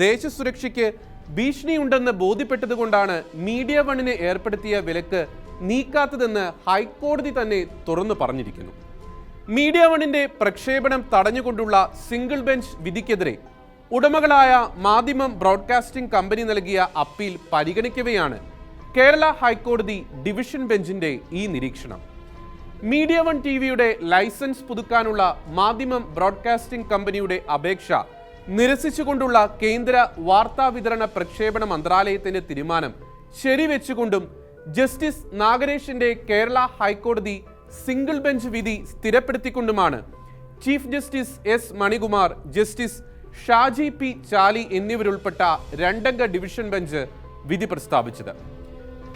ദേശസുരക്ഷയ്ക്ക് ഭീഷണിയുണ്ടെന്ന് ബോധ്യപ്പെട്ടതുകൊണ്ടാണ് media വണ്ണിന് ഏർപ്പെടുത്തിയ വിലക്ക് നീക്കാത്തതെന്ന് ഹൈക്കോടതി തന്നെ തുറന്നു പറഞ്ഞിരിക്കുന്നു. മീഡിയ വണ്ണിന്റെ പ്രക്ഷേപണം തടഞ്ഞുകൊണ്ടുള്ള സിംഗിൾ ബെഞ്ച് വിധിക്കെതിരെ ഉടമകളായ മാധ്യമം ബ്രോഡ്കാസ്റ്റിംഗ് കമ്പനി നൽകിയ അപ്പീൽ പരിഗണിക്കവെയാണ് കേരള ഹൈക്കോടതി ഡിവിഷൻ ബെഞ്ചിന്റെ ഈ നിരീക്ഷണം. മീഡിയ വൺ ടി വിയുടെ ലൈസൻസ് പുതുക്കാനുള്ള മാധ്യമം ബ്രോഡ്കാസ്റ്റിംഗ് കമ്പനിയുടെ അപേക്ഷ നിരസിച്ചുകൊണ്ടുള്ള കേന്ദ്ര വാർത്താവിതരണ പ്രക്ഷേപണ മന്ത്രാലയത്തിന്റെ തീരുമാനം ശരിവെച്ചുകൊണ്ടും ജസ്റ്റിസ് നാഗരേഷിന്റെ കേരള ഹൈക്കോടതി സിംഗിൾ ബെഞ്ച് വിധി സ്ഥിരപ്പെടുത്തിക്കൊണ്ടുമാണ് chief justice S Manikumar justice Shaji P Chaly എന്നിവരുൾപ്പെട്ട രണ്ടംഗ ഡിവിഷൻ ബെഞ്ച് വിധി പ്രസ്താവിച്ചത്.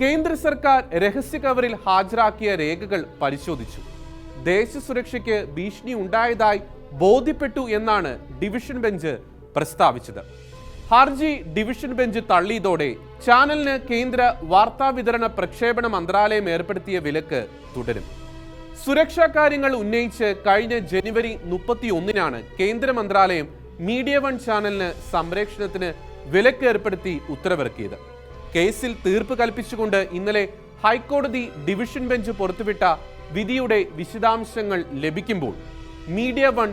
കേന്ദ്ര സർക്കാർ രഹസ്യ കവറിൽ ഹാജരാക്കിയ രേഖകൾ പരിശോധിച്ചു. ദേശസുരക്ഷയ്ക്ക് ഭീഷണി ഉണ്ടായതായി ബോധ്യപ്പെട്ടു എന്നാണ് ഡിവിഷൻ ബെഞ്ച് പ്രസ്താവിച്ചത്. ഹർജി ഡിവിഷൻ ബെഞ്ച് തള്ളിയതോടെ ചാനലിന് കേന്ദ്ര വാർത്താ വിതരണ പ്രക്ഷേപണ മന്ത്രാലയം ഏർപ്പെടുത്തിയ വിലക്ക് തുടരും. സുരക്ഷാ കാര്യങ്ങൾ ഉന്നയിച്ച് കഴിഞ്ഞ ജനുവരി മുപ്പത്തി ഒന്നിനാണ് കേന്ദ്ര മന്ത്രാലയം മീഡിയ വൺ ചാനലിന് സംപ്രേഷണത്തിന് വിലക്ക് ഏർപ്പെടുത്തി ഉത്തരവിറക്കിയത്. കേസിൽ തീർപ്പ് കൽപ്പിച്ചുകൊണ്ട് ഇന്നലെ ഹൈക്കോടതി ഡിവിഷൻ ബെഞ്ച് പുറത്തുവിട്ട വിധിയുടെ വിശദാംശങ്ങൾ ലഭിക്കുമ്പോൾ മീഡിയ വൺ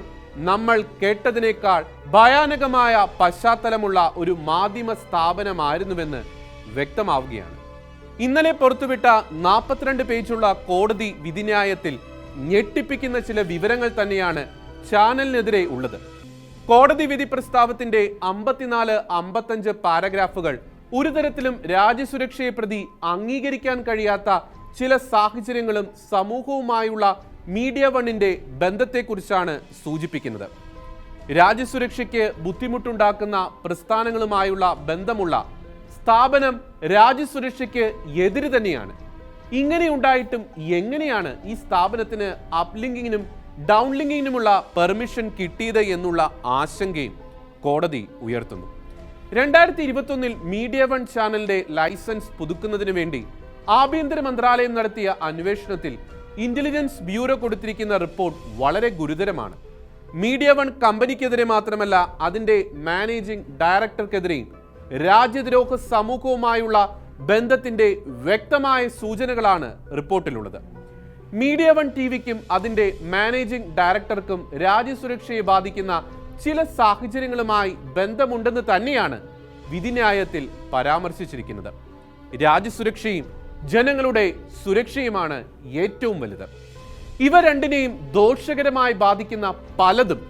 നമ്മൾ കേട്ടതിനേക്കാൾ ഭയാനകമായ പശ്ചാത്തലമുള്ള ഒരു മാധ്യമ സ്ഥാപനമായിരുന്നുവെന്ന് വ്യക്തമാവുകയാണ്. ഇന്നലെ പുറത്തുവിട്ട നാൽപ്പത്തിരണ്ട് പേജുള്ള കോടതി വിധിന്യായത്തിൽ ഞെട്ടിപ്പിക്കുന്ന ചില വിവരങ്ങൾ തന്നെയാണ് ചാനലിനെതിരെ ഉള്ളത്. കോടതി വിധി പ്രസ്താവത്തിന്റെ അമ്പത്തിനാല് അമ്പത്തഞ്ച് പാരഗ്രാഫുകൾ ഒരു തരത്തിലും രാജ്യസുരക്ഷയെ പ്രതി അംഗീകരിക്കാൻ കഴിയാത്ത ചില സാഹചര്യങ്ങളും സമൂഹവുമായുള്ള മീഡിയ വണ്ണിന്റെ ബന്ധത്തെക്കുറിച്ചാണ് സൂചിപ്പിക്കുന്നത്. രാജ്യസുരക്ഷയ്ക്ക് ബുദ്ധിമുട്ടുണ്ടാക്കുന്ന പ്രസ്ഥാനങ്ങളുമായുള്ള ബന്ധമുള്ള സ്ഥാപനം രാജ്യസുരക്ഷയ്ക്ക് എതിര് തന്നെയാണ്. ഇങ്ങനെയുണ്ടായിട്ടും എങ്ങനെയാണ് ഈ സ്ഥാപനത്തിന് അപ്ലിങ്കിങ്ങിനും ഡൗൺലിങ്കിങ്ങിനുമുള്ള പെർമിഷൻ കിട്ടിയത് എന്നുള്ള ആശങ്കയും കോടതി ഉയർത്തുന്നു. രണ്ടായിരത്തി ഇരുപത്തൊന്നിൽ മീഡിയ വൺ ചാനലിന്റെ ലൈസൻസ് പുതുക്കുന്നതിന് വേണ്ടി ആഭ്യന്തര മന്ത്രാലയം നടത്തിയ അന്വേഷണത്തിൽ ഇന്റലിജൻസ് ബ്യൂറോ കൊടുത്തിരിക്കുന്ന റിപ്പോർട്ട് വളരെ ഗുരുതരമാണ്. മീഡിയ വൺ കമ്പനിക്കെതിരെ മാത്രമല്ല അതിന്റെ മാനേജിംഗ് ഡയറക്ടർക്കെതിരെയും രാജ്യദ്രോഹ സമൂഹവുമായുള്ള ബന്ധത്തിന്റെ വ്യക്തമായ സൂചനകളാണ് റിപ്പോർട്ടിലുള്ളത്. മീഡിയ വൺ ടി വിക്കും അതിന്റെ മാനേജിംഗ് ഡയറക്ടർക്കും രാജ്യസുരക്ഷയെ ബാധിക്കുന്ന ചില സാഹചര്യങ്ങളുമായി ബന്ധമുണ്ടെന്ന് തന്നെയാണ് വിധിന്യായത്തിൽ പരാമർശിച്ചിരിക്കുന്നത്. രാജ്യസുരക്ഷയും ജനങ്ങളുടെ സുരക്ഷയുമാണ് ഏറ്റവും വലുത്. ഇവ രണ്ടിനെയും ദോഷകരമായി ബാധിക്കുന്ന പലതും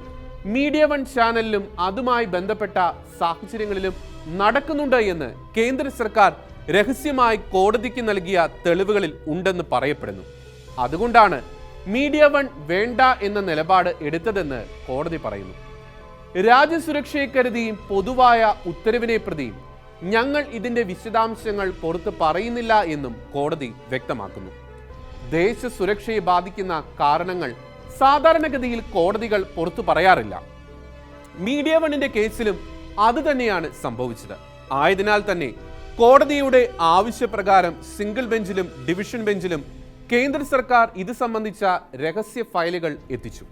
മീഡിയ വൺ ചാനലിലും അതുമായി ബന്ധപ്പെട്ട സാഹചര്യങ്ങളിലും നടക്കുന്നുണ്ട് എന്ന് കേന്ദ്ര സർക്കാർ രഹസ്യമായി കോടതിക്ക് നൽകിയ തെളിവുകളിൽ ഉണ്ടെന്ന് പറയപ്പെടുന്നു. അതുകൊണ്ടാണ് മീഡിയ വൺ വേണ്ട എന്ന നിലപാട് എടുത്തതെന്ന് കോടതി പറയുന്നു. രാജ്യസുരക്ഷയെ കരുതിയും പൊതുവായ ഉത്തരവിനെ പ്രതിയും ഞങ്ങൾ ഇതിന്റെ വിശദാംശങ്ങൾ പുറത്ത് പറയുന്നില്ല എന്നും കോടതി വ്യക്തമാക്കുന്നു. ദേശസുരക്ഷയെ ബാധിക്കുന്ന കാരണങ്ങൾ സാധാരണഗതിയിൽ കോടതികൾ പുറത്തു പറയാറില്ല. മീഡിയ വണ്ണിന്റെ കേസിലും അത് തന്നെയാണ് സംഭവിച്ചത്. ആയതിനാൽ തന്നെ കോടതിയുടെ ആവശ്യപ്രകാരം സിംഗിൾ ബെഞ്ചിലും ഡിവിഷൻ ബെഞ്ചിലും കേന്ദ്ര സർക്കാർ ഇത് സംബന്ധിച്ച രഹസ്യ ഫയലുകൾ എത്തിച്ചു.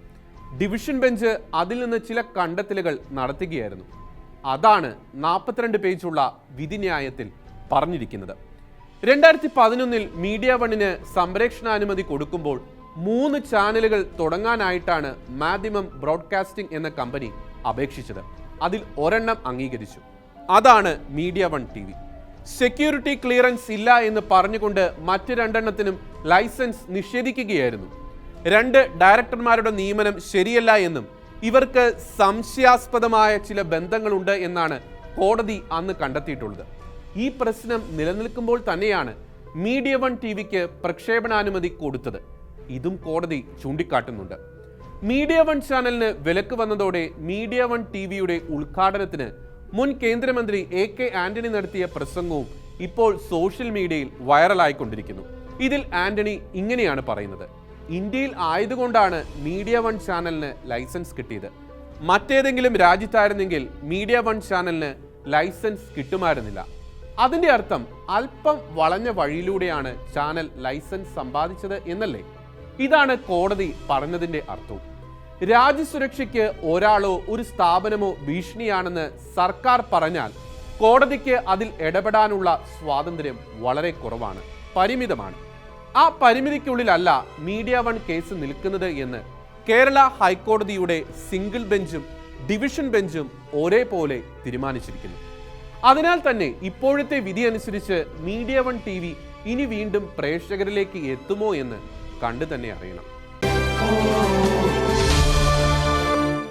ഡിവിഷൻ ബെഞ്ച് അതിൽ നിന്ന് ചില കണ്ടെത്തലുകൾ നടത്തുകയായിരുന്നു. അതാണ് നാൽപ്പത്തിരണ്ട് പേജുള്ള വിധിന്യായത്തിൽ പറഞ്ഞിരിക്കുന്നത്. രണ്ടായിരത്തി പതിനൊന്നിൽ മീഡിയ വണ്ണിന് സംരക്ഷണാനുമതി കൊടുക്കുമ്പോൾ മൂന്ന് ചാനലുകൾ തുടങ്ങാനായിട്ടാണ് മാധ്യമം ബ്രോഡ്കാസ്റ്റിംഗ് എന്ന കമ്പനി അപേക്ഷിച്ചത്. അതിൽ ഒരെണ്ണം അംഗീകരിച്ചു. അതാണ് media one T V. Security clearance ഇല്ല എന്ന് പറഞ്ഞുകൊണ്ട് മറ്റ് രണ്ടെണ്ണത്തിനും ലൈസൻസ് നിഷേധിക്കുകയായിരുന്നു. രണ്ട് ഡയറക്ടർമാരുടെ നിയമനം ശരിയല്ല എന്നും ഇവർക്ക് സംശയാസ്പദമായ ചില ബന്ധങ്ങളുണ്ട് എന്നാണ് കോടതി അന്ന് കണ്ടെത്തിയിട്ടുള്ളത്. ഈ പ്രശ്നം നിലനിൽക്കുമ്പോൾ തന്നെയാണ് മീഡിയ വൺ ടി വിക്ക് പ്രക്ഷേപണാനുമതി കൊടുത്തത്. ഇതും കോടതി ചൂണ്ടിക്കാട്ടുന്നുണ്ട്. മീഡിയ വൺ ചാനലിന് വിലക്ക് വന്നതോടെ മീഡിയ വൺ ടി വിയുടെ ഉദ്ഘാടനത്തിന് മുൻ കേന്ദ്രമന്ത്രി എ കെ ആന്റണി നടത്തിയ പ്രസംഗവും ഇപ്പോൾ സോഷ്യൽ മീഡിയയിൽ വൈറലായിക്കൊണ്ടിരിക്കുന്നു. ഇതിൽ ആന്റണി ഇങ്ങനെയാണ് പറയുന്നത്. ഇന്ത്യയിൽ ആയതുകൊണ്ടാണ് മീഡിയ വൺ ചാനലിന് ലൈസൻസ് കിട്ടിയത്. മറ്റേതെങ്കിലും രാജ്യത്തായിരുന്നെങ്കിൽ മീഡിയ വൺ ചാനലിന് ലൈസൻസ് കിട്ടുമായിരുന്നില്ല. അതിന്റെ അർത്ഥം അല്പം വളഞ്ഞ വഴിയിലൂടെയാണ് ചാനൽ ലൈസൻസ് സമ്പാദിച്ചത് എന്നല്ലേ? ഇതാണ് കോടതി പറഞ്ഞതിന്റെ അർത്ഥവും രാജ്യസുരക്ഷയ്ക്ക് ഒരാളോ ഒരു സ്ഥാപനമോ ഭീഷണിയാണെന്ന് സർക്കാർ പറഞ്ഞാൽ കോടതിക്ക് അതിൽ ഇടപെടാനുള്ള സ്വാതന്ത്ര്യം വളരെ കുറവാണ് പരിമിതമാണ്. ആ പരിമിതിക്കുള്ളിലല്ല മീഡിയ വൺ കേസ് നിൽക്കുന്നത് എന്ന് കേരള ഹൈക്കോടതിയുടെ സിംഗിൾ ബെഞ്ചും ഡിവിഷൻ ബെഞ്ചും ഒരേപോലെ തീരുമാനിച്ചിരിക്കുന്നു. അതിനാൽ തന്നെ ഇപ്പോഴത്തെ വിധി അനുസരിച്ച് മീഡിയ വൺ ടി വി ഇനി വീണ്ടും പ്രേക്ഷകരിലേക്ക് എത്തുമോ എന്ന് കണ്ടു തന്നെ അറിയണം.